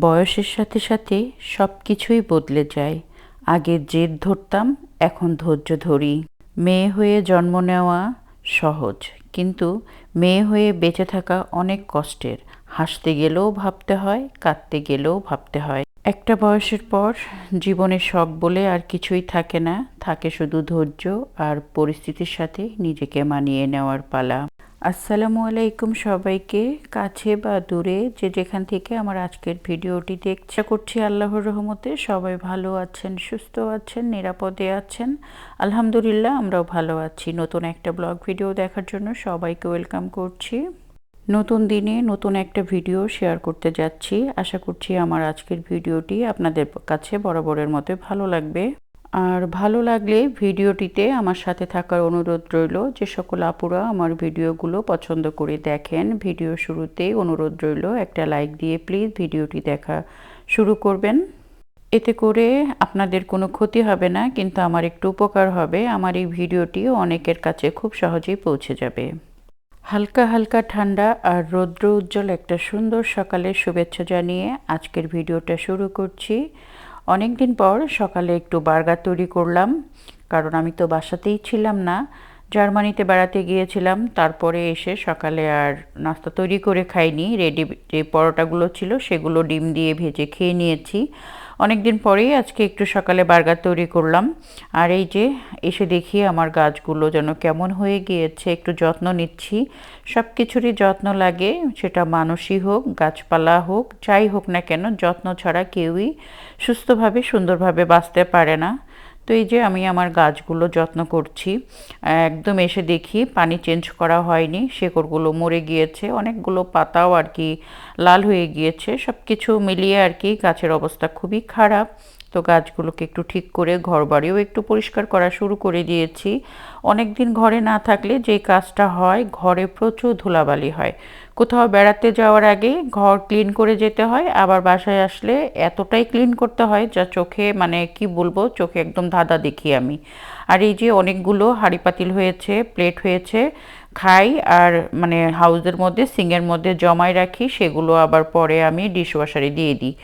বয়সের সাথে সাথে সব কিছুই বদলে যায়। আগে জেদ ধরতাম, এখন ধৈর্য ধরি। মেয়ে হয়ে জন্ম নেওয়া সহজ, কিন্তু মেয়ে হয়ে বেঁচে থাকা অনেক কষ্টের। হাসতে গেলেও ভাবতে হয়, কাঁদতে গেলেও ভাবতে হয়। একটা বয়সের পর জীবনে শখ বলে আর কিছুই থাকে না। থাকে শুধু ধৈর্য আর পরিস্থিতির সাথে নিজেকে মানিয়ে নেওয়ার পালা। আসসালামু আলাইকুম সবাইকে, কাছে বা দূরে যে যেখান থেকে আমার আজকের ভিডিওটি দেখছে। করছি আল্লাহর রহমতে সবাই ভালো আছেন, সুস্থ আছেন, নিরাপদে আছেন। আলহামদুলিল্লাহ, আমরাও ভালো আছি। নতুন একটা ব্লগ ভিডিও দেখার জন্য সবাইকে ওয়েলকাম করছি। নতুন দিনে নতুন একটা ভিডিও শেয়ার করতে যাচ্ছি। আশা করছি আমার আজকের ভিডিওটি আপনাদের কাছে বরাবরের মতো ভালো লাগবে। আর ভালো লাগলে ভিডিওটিতে আমার সাথে থাকার অনুরোধ রইল, যে সকল আপুরা আমার ভিডিওগুলো পছন্দ করে দেখেন, ভিডিও শুরুতেই অনুরোধ রইল, একটা লাইক দিয়ে প্লিজ ভিডিওটি দেখা শুরু করবেন। এতে করে আপনাদের কোনো ক্ষতি হবে না, কিন্তু আমার একটু উপকার হবে, আমার এই ভিডিওটি অনেকের কাছে খুব সহজেই পৌঁছে যাবে। হালকা হালকা ঠান্ডা আর রৌদ্র উজ্জ্বল একটা সুন্দর সকালের শুভেচ্ছা জানিয়ে আজকের ভিডিওটা শুরু করছি। অনেক দিন পর সকালে একটু বার্গার তৈরি করলাম, কারণ আমি তো বাসাতেই ছিলাম না। জার্মানিতে বেড়াতে গিয়েছিলাম, তারপরে এসে সকালে আর নাস্তা তৈরি করে খাইনি। রেডি যে পরোটাগুলো ছিল সেগুলো ডিম দিয়ে ভেজে খেয়ে নিয়েছি। অনেক দিন পরেই আজকে একটু সকালে বার্গার তৈরি করলাম। আর এই যে, এসে দেখি আমার গাছগুলো যেন কেমন হয়ে গিয়েছে, একটু যত্ন নিচ্ছি। সব কিছুরই যত্ন লাগে, সেটা মানুষই হোক, গাছপালা হোক, যাই হোক না কেন, যত্ন ছাড়া কেউই সুস্থভাবে, সুন্দরভাবে বাঁচতে পারে না। তো এই যে আমি আমার গাছগুলো যত্ন করছি, একদম এসে দেখি পানি চেঞ্জ করা হয়নি, শেকড়গুলো মরে গিয়েছে, অনেকগুলো পাতাও আর কি লাল হয়ে গিয়েছে সব কিছু মিলিয়ে আর কি গাছের অবস্থা খুবই খারাপ। তো গাছগুলোকে একটু ঠিক করে ঘর বাড়িও একটু পরিষ্কার করা শুরু করে দিয়েছি। অনেক দিন ঘরে না থাকলে যে কাজটা হয়, ঘরে প্রচুর ধুলাবালি হয়। কোথাও বেড়াতে যাওয়ার আগে ঘর ক্লিন করে যেতে হয়, আবার বাসায় আসলে এতটাই ক্লিন করতে হয় যা চোখে মানে কি বলব, চোখে একদম ধাঁধা দেখি আমি। আর এই যে অনেকগুলো হাঁড়ি পাতিল হয়েছে, প্লেট হয়েছে, খাই আর মানে হাউসের মধ্যে, সিংয়ের মধ্যে জমায় রাখি, সেগুলো আবার পরে আমি ডিশওয়াশারে দিয়ে দিই।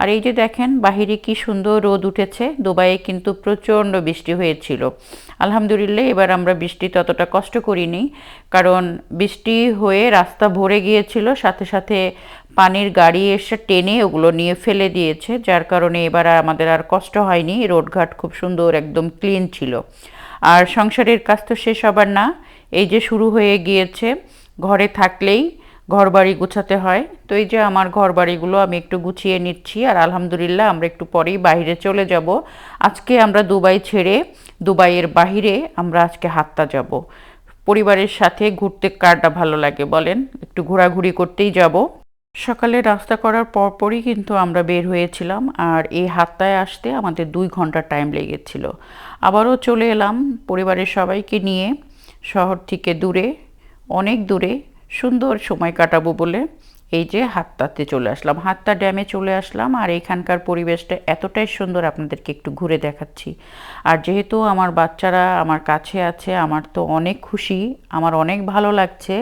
আর এই যে দেখেন, বাহিরে কি সুন্দর রোদ উঠেছে, দুবাইয়ে কিন্তু প্রচণ্ড বৃষ্টি হয়েছিল। আলহামদুলিল্লাহ, এবার আমরা বৃষ্টি ততটা কষ্ট করিনি, কারণ বৃষ্টি হয়ে রাস্তা ভরে গিয়েছিল, সাথে সাথে পানির গাড়ি এসে টেনে ওগুলো নিয়ে ফেলে দিয়েছে, যার কারণে এবার আমাদের আর কষ্ট হয়নি, রোডঘাট খুব সুন্দর, একদম ক্লিন ছিল। আর সংসারের কাজ তো শেষ হবার না, এই যে শুরু হয়ে গিয়েছে, ঘরে থাকলেই ঘর বাড়ি গুছাতে হয়, তো এই যে আমার ঘর বাড়িগুলো আমি একটু গুছিয়ে নিচ্ছি, আর আলহামদুলিল্লাহ আমরা একটু পরেই বাইরে চলে যাব। আজকে আমরা দুবাই ছেড়ে দুবাইয়ের বাহিরে আমরা আজকে হাত্তা যাব। পরিবারের সাথে ঘুরতে কারটা ভালো লাগে বলেন? একটু ঘোরাঘুরি করতেই যাব। সকালে রাস্তা করার পরপরই কিন্তু আমরা বের হয়েছিলাম আর এই হাত্তায় আসতে আমাদের দুই ঘণ্টা টাইম লেগেছিল। আবারও চলে এলাম পরিবারের সবাইকে নিয়ে। শহর থেকে দূরে, অনেক দূরে, সুন্দর সময় কাটাবো বলে। এই যে হাত্তাতে চলে আসলাম হাত্তা ড্যামে চলে আসলাম আর এখানকার পরিবেশটা এতটাই সুন্দর আপনাদেরকে একটু ঘুরে দেখাচ্ছি। আর যেহেতু আমার বাচ্চারা আমার কাছে আছে, আমার তো অনেক খুশি, আমার অনেক ভালো লাগছে,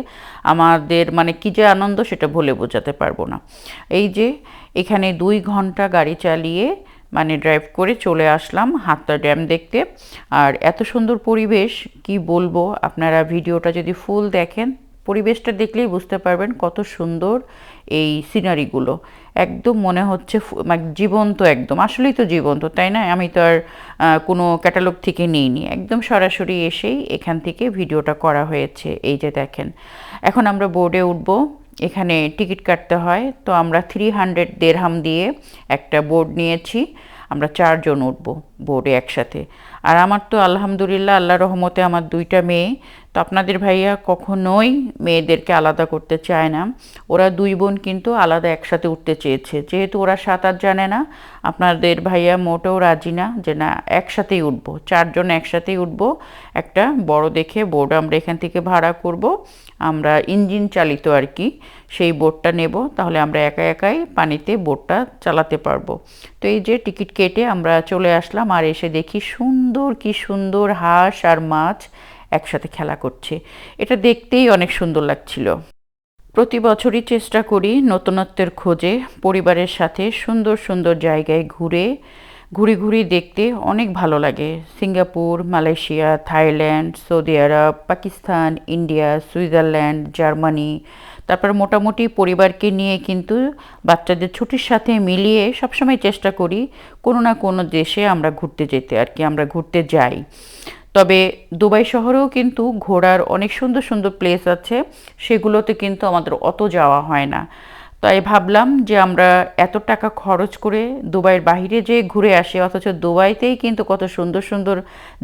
আমাদের মানে কী যে আনন্দ সেটা বলে বোঝাতে পারব না। এই যে এখানে দুই ঘণ্টা গাড়ি চালিয়ে মানে ড্রাইভ করে চলে আসলাম হাতটা ড্যাম দেখতে। আর এত সুন্দর পরিবেশ, কি বলব, আপনারা ভিডিওটা যদি ফুল দেখেন পরিবেশটা দেখলেই বুঝতে পারবেন কত সুন্দর এই সিনারিগুলো একদম মনে হচ্ছে মানে জীবন্ত একদম। আসলেই তো জীবন্ত, তাই না? আমি তো আর কোনো ক্যাটালগ থেকে নিইনি। একদম সরাসরি এসেই এখান থেকে ভিডিওটা করা হয়েছে। এই যে দেখেন, এখন আমরা বোর্ডে উঠব। এখানে টিকিট কাটতে হয়। তো আমরা থ্রি হান্ড্রেড দেড়হাম দিয়ে একটা বোর্ড নিয়েছি। আমরা চারজন উঠব বোর্ডে একসাথে। আর আমার তো আলহামদুলিল্লাহ আল্লাহ রহমতে আমার দুইটা মেয়ে। তো আপনাদের ভাইয়া কখনোই মেয়েদেরকে আলাদা করতে চায় না। ওরা দুই বোন কিন্তু আলাদা একসাথে উঠতে চেয়েছে। যেহেতু ওরা সাঁতার জানে না, আপনাদের ভাইয়া মোটেও রাজি না যে না, একসাথেই উঠবো। চারজন একসাথেই উঠবো, একটা বড় দেখে বোর্ড আমরা এখান থেকে ভাড়া করব। আমরা ইঞ্জিন চালিত আর কি, সেই বোটটা নেব, তাহলে আমরা একা একাই পানিতে বোটটা চালাতে পারব। তো এই যে টিকিট কেটে আমরা চলে আসলাম আর এসে দেখি সুন্দর কি সুন্দর হাঁস আর মাছ একসাথে খেলা করছে। এটা দেখতেই অনেক সুন্দর লাগছিল। প্রতি বছরই চেষ্টা করি নতুনত্বের খোঁজে পরিবারের সাথে সুন্দর সুন্দর জায়গায় ঘুরে, ঘুরি ঘুরি দেখতে অনেক ভালো লাগে। Singapore, Malaysia, Thailand, Saudi Arab, Pakistan, India, Switzerland, Germany, তারপর মোটামুটি পরিবারকে নিয়ে কিন্তু বাচ্চাদের ছুটির সাথে মিলিয়ে সবসময় চেষ্টা করি কোনো না কোনো দেশে আমরা ঘুরতে যেতে আর কি, আমরা ঘুরতে যাই। তবে দুবাই শহরেও কিন্তু ঘোরার অনেক সুন্দর সুন্দর প্লেস আছে, সেগুলোতে কিন্তু আমাদের অত যাওয়া হয় না। তাই ভাবলাম যে আমরা এত টাকা খরচ করে দুবাইয়ের বাহিরে যে ঘুরে আসি, অথচ দুবাইতেই কিন্তু কত সুন্দর সুন্দর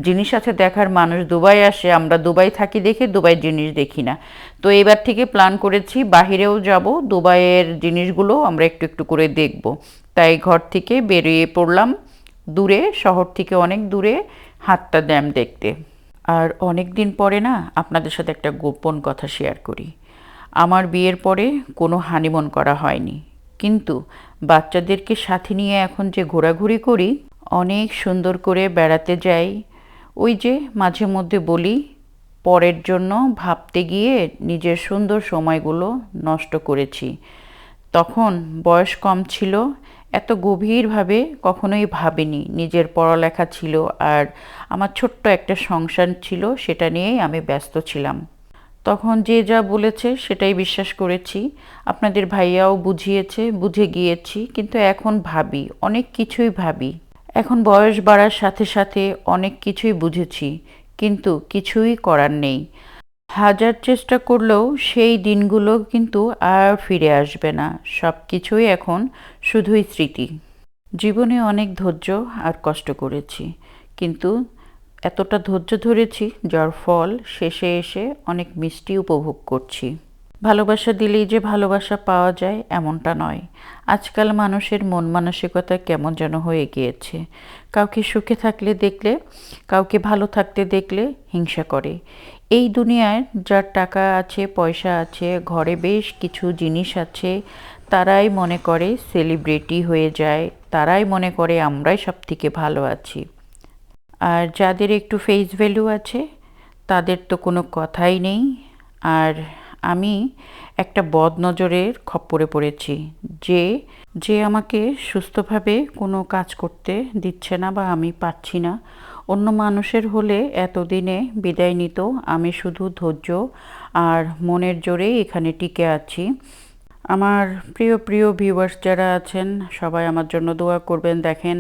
জিনিস আছে দেখার। মানুষ দুবাই আসে, আমরা দুবাই থাকি দেখে দুবাই জিনিস দেখি না। তো এবার থেকে প্ল্যান করেছি, বাহিরেও যাব, দুবাইয়ের জিনিসগুলো আমরা একটু একটু করে দেখব। তাই ঘর থেকে বেরিয়ে পড়লাম, দূরে, শহর থেকে অনেক দূরে। হাতটা ড্যাম দেখতে। আর অনেক দিন পরে না আপনাদের সাথে একটা গোপন কথা শেয়ার করি। আমার বিয়ের পরে কোনো হানিমুন করা হয়নি। কিন্তু বাচ্চাদেরকে সাথে নিয়ে এখন যে ঘোরাঘুরি করি, অনেক সুন্দর করে বেড়াতে যাই। ওই যে মাঝে মধ্যে বলি, পরের জন্য ভাবতে গিয়ে নিজের সুন্দর সময়গুলো নষ্ট করেছি। তখন বয়স কম ছিল এত গভীরভাবে কখনোই ভাবিনি। নিজের পড়ালেখা ছিল আর আমার ছোট্ট একটা সংসার ছিল, সেটা নিয়েই আমি ব্যস্ত ছিলাম। তখন যে যা বলেছে সেটাই বিশ্বাস করেছি। আপনাদের ভাইয়াও বুঝিয়েছে, বুঝে গিয়েছি, কিন্তু এখন ভাবি, অনেক কিছুই ভাবি। এখন বয়স বাড়ার সাথে সাথে অনেক কিছুই বুঝেছি, কিন্তু কিছুই করার নেই। হাজার চেষ্টা করলেও সেই দিনগুলো কিন্তু আর ফিরে আসবে না। সব কিছুই এখন শুধুই স্মৃতি। জীবনে অনেক ধৈর্য আর কষ্ট করেছি, কিন্তু এতটা ধৈর্য ধরেছি যার ফল শেষে এসে অনেক মিষ্টি উপভোগ করছি। ভালোবাসা দিলেই যে ভালোবাসা পাওয়া যায় এমনটা নয়। আজকাল মানুষের মন মানসিকতা কেমন যেন হয়ে গিয়েছে। কাউকে সুখে থাকলে দেখলে, কাউকে ভালো থাকতে দেখলে হিংসা করে। এই দুনিয়ায় যার টাকা আছে, পয়সা আছে, ঘরে বেশ কিছু জিনিস আছে, তারাই মনে করে সেলিব্রিটি হয়ে যায়, তারাই মনে করে আমরাই সব থেকে ভালো আছি। আর যাদের একটু ফেস ভ্যালু আছে, তাদের তো কোনো কথাই নেই। আর আমি একটা বদ নজরের খপ্পরে পড়েছি, যে যে আমাকে সুস্থভাবে কোনো কাজ করতে দিচ্ছে না বা আমি পাচ্ছি না। অন্য মানুষের হলে এতদিনে বিদায় নিত, আমি শুধু ধৈর্য আর মনের জোরেই এখানে টিকে আছি। আমার প্রিয় প্রিয় ভিউয়ার্স যারা আছেন, সবাই আমার জন্য দোয়া করবেন। দেখেন,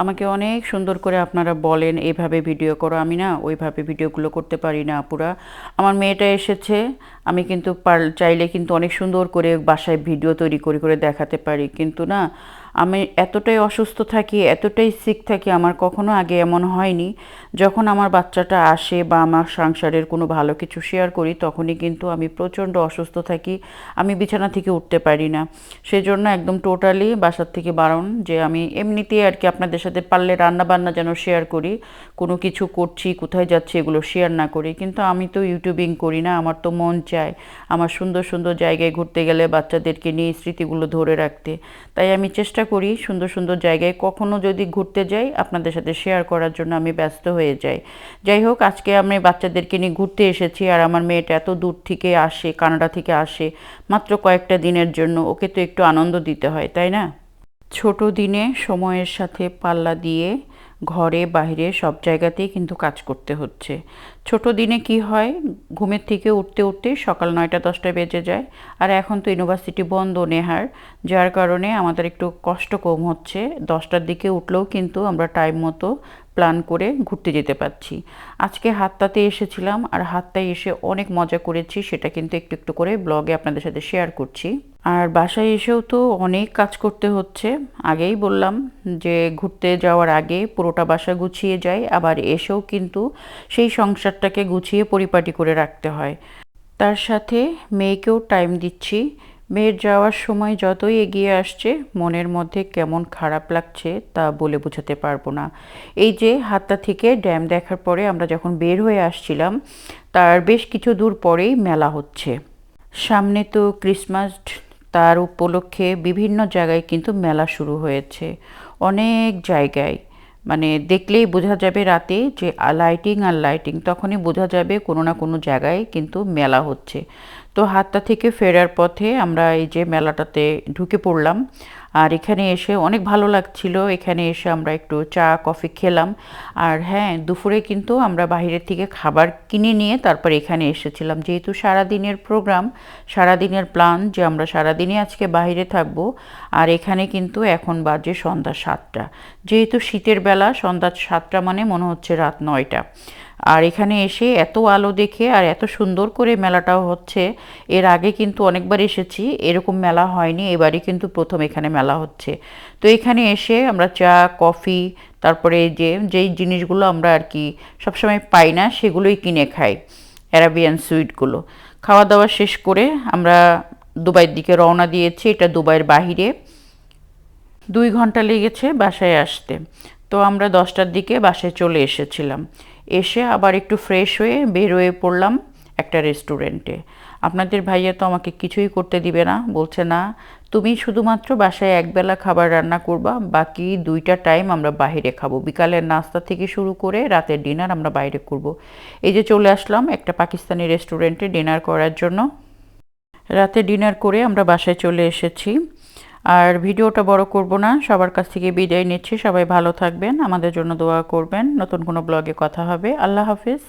আমাকে অনেক সুন্দর করে আপনারা বলেন, এইভাবে ভিডিও করো। আমি না ওইভাবে ভিডিওগুলো করতে পারি না পুরা আমার মেয়েটা এসেছে, আমি কিন্তু পার, চাইলে কিন্তু অনেক সুন্দর করে বাসায় ভিডিও তৈরি করে করে দেখাতে পারি। কিন্তু না আমি এতটাই অসুস্থ থাকি, এতটাই সিক থাকি, আমার কখনো আগে এমন হয়নি। যখন আমার বাচ্চাটা আসে বা আমার সংসারের কোনো ভালো কিছু শেয়ার করি, তখনই কিন্তু আমি প্রচণ্ড অসুস্থ থাকি, আমি বিছানা থেকে উঠতে পারি না। সেজন্য একদম টোটালি বাসার থেকে বারণ যে আমি এমনিতেই আর কি আপনাদের সাথে পারলে রান্না বান্না যেন শেয়ার করি, কোনো কিছু করছি, কোথায় যাচ্ছি এগুলো শেয়ার না করি। কিন্তু আমি তো ইউটিউবিং করি না, আমার তো মন চায় আমার সুন্দর সুন্দর জায়গায় ঘুরতে গেলে বাচ্চাদেরকে নিয়ে স্মৃতিগুলো ধরে রাখতে। তাই আমি চেষ্টা করি, সুন্দর সুন্দর জায়গায় কখনো যদি ঘুরতে যাই, আপনাদের সাথে শেয়ার করার জন্য আমি ব্যস্ত হয়ে যাই। যাই হোক, আজকে আমি বাচ্চাদেরকে নিয়ে ঘুরতে এসেছি আর আমার মেয়েটা এত দূর থেকে আসে, কানাডা থেকে আসে, মাত্র কয়েকটা দিনের জন্য, ওকে তো একটু আনন্দ দিতে হয়, তাই না? ছোট দিনে সময়ের সাথে পাল্লা দিয়ে ঘরে, বাইরে, সব জায়গাতেই কিন্তু কাজ করতে হচ্ছে। ছোট দিনে কি হয়? ঘুমের থেকে উঠতে উঠতে সকাল নয়টা দশটা বেজে যায়। আর এখন তো ইউনিভার্সিটি বন্ধ নেহার, যার কারণে আমাদের একটু কষ্ট কম হচ্ছে। দশটার দিকে উঠলেও কিন্তু আমরা টাইম মতো প্ল্যান করে ঘুরতে যেতে পারছি। আজকে হাতটাতে এসেছিলাম আর হাতটায় এসে অনেক মজা করেছি, সেটা কিন্তু একটু একটু করে ব্লগে আপনাদের সাথে শেয়ার করছি। আর বাসায় এসেও তো অনেক কাজ করতে হচ্ছে। আগেই বললাম যে ঘুরতে যাওয়ার আগে পুরোটা বাসা গুছিয়ে যায় আবার এসেও কিন্তু সেই সংসারটাকে গুছিয়ে পরিপাটি করে রাখতে হয়। তার সাথে মেয়েকেও টাইম দিচ্ছি। মেয়ের যাওয়ার সময় যতই এগিয়ে আসছে, মনের মধ্যে কেমন খারাপ লাগছে তা বলে বোঝাতে পারব না। এই যে হাতটা থেকে ড্যাম দেখার পরে আমরা যখন বের হয়ে আসছিলাম, তার বেশ কিছু দূর পরেই মেলা হচ্ছে। সামনে তো ক্রিসমাস, তার উপলক্ষে বিভিন্ন জায়গায় কিন্তু মেলা শুরু হয়েছে। অনেক জায়গায়। মানে দেখলেই বোঝা যাবে রাতে যে লাইটিং আর লাইটিং তখনই বোঝা যাবে কোনো না কোনো জায়গায় কিন্তু মেলা হচ্ছে। তো হাতটা থেকে ফেরার পথে আমরা এই যে মেলাটাতে ঢুকে পড়লাম। আর এখানে এসে অনেক ভালো লাগছিল। এখানে এসে আমরা একটু চা, কফি খেলাম। আর হ্যাঁ দুপুরে কিন্তু আমরা বাইরের থেকে খাবার কিনে নিয়ে তারপর এখানে এসেছিলাম। যেহেতু সারাদিনের প্রোগ্রাম, সারাদিনের প্ল্যান যে আমরা সারাদিনই আজকে বাইরে থাকব। আর এখানে কিন্তু এখন বাজে সন্ধ্যা সাতটা। যেহেতু শীতের বেলা সন্ধ্যা সাতটা মানে মনে হচ্ছে রাত নয়টা। আর এখানে এসে এত আলো দেখে আর এত সুন্দর করে মেলাটাও হচ্ছে, এর আগে কিন্তু অনেকবার এসেছি, এরকম মেলা হয়নি, এবারই কিন্তু প্রথম এখানে মেলা হচ্ছে। তো এখানে এসে আমরা চা, কফি, তারপরে যে, যেই জিনিসগুলো আমরা আর কি সবসময় পাই না, সেগুলোই কিনে খাই, অ্যারাবিয়ান সুইটগুলো। খাওয়া দাওয়া শেষ করে আমরা দুবাইয়ের দিকে রওনা দিয়েছি, এটা দুবাইয়ের বাহিরে। দুই ঘণ্টা লেগেছে বাসায় আসতে। তো আমরা দশটার দিকে বাসায় চলে এসেছিলাম। এসে আবার একটু ফ্রেশ হয়ে বের হয়ে পড়লাম একটা রেস্টুরেন্টে আপনাদের ভাইয়া তো আমাকে কিছুই করতে দিবে না, বলছে, না, তুমি শুধুমাত্র বাসায় একবেলা খাবার রান্না করবা, বাকি দুইটা টাইম আমরা বাইরে খাব। বিকালের নাস্তা থেকে শুরু করে রাতের ডিনার আমরা বাইরে করব। এই যে চলে আসলাম একটা পাকিস্তানি রেস্টুরেন্টে ডিনার করার জন্য। রাতে ডিনার করে আমরা বাসায় চলে এসেছি। আর ভিডিওটা বড় করব না, সবার কাছ থেকে বিদায় নিচ্ছি, সবাই ভালো থাকবেন, আমাদের জন্য দোয়া করবেন, নতুন কোনো ব্লগে কথা হবে, আল্লাহ হাফিজ।